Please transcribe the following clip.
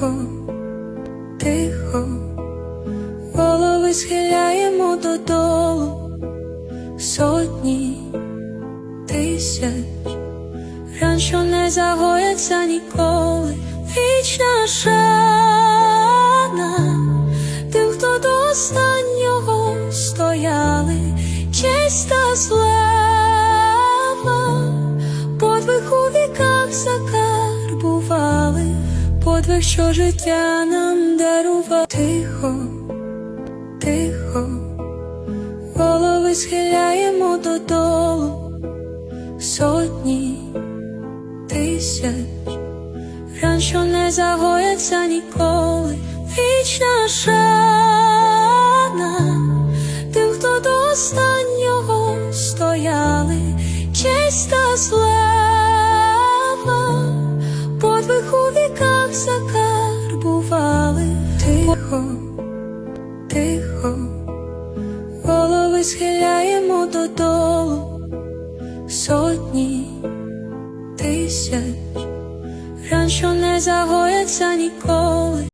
Тихо, тихо, голови схиляємо додолу. Сотні тисяч, ран, що не загояться ніколи, вічна шана, тим, хто до останнього стояли, честь та слава, подвиг у віках закарбували, подвиг, що життя нам дарував. Тихо, тихо, голови схиляємо додолу. Сотні тисяч, ран, що не загояться ніколи, вічна шана, тим, хто до останнього стояли, честь та слава, закарбували, тихо, тихо, голови схиляємо додолу. Сотні тисяч, ран, що не загояться ніколи.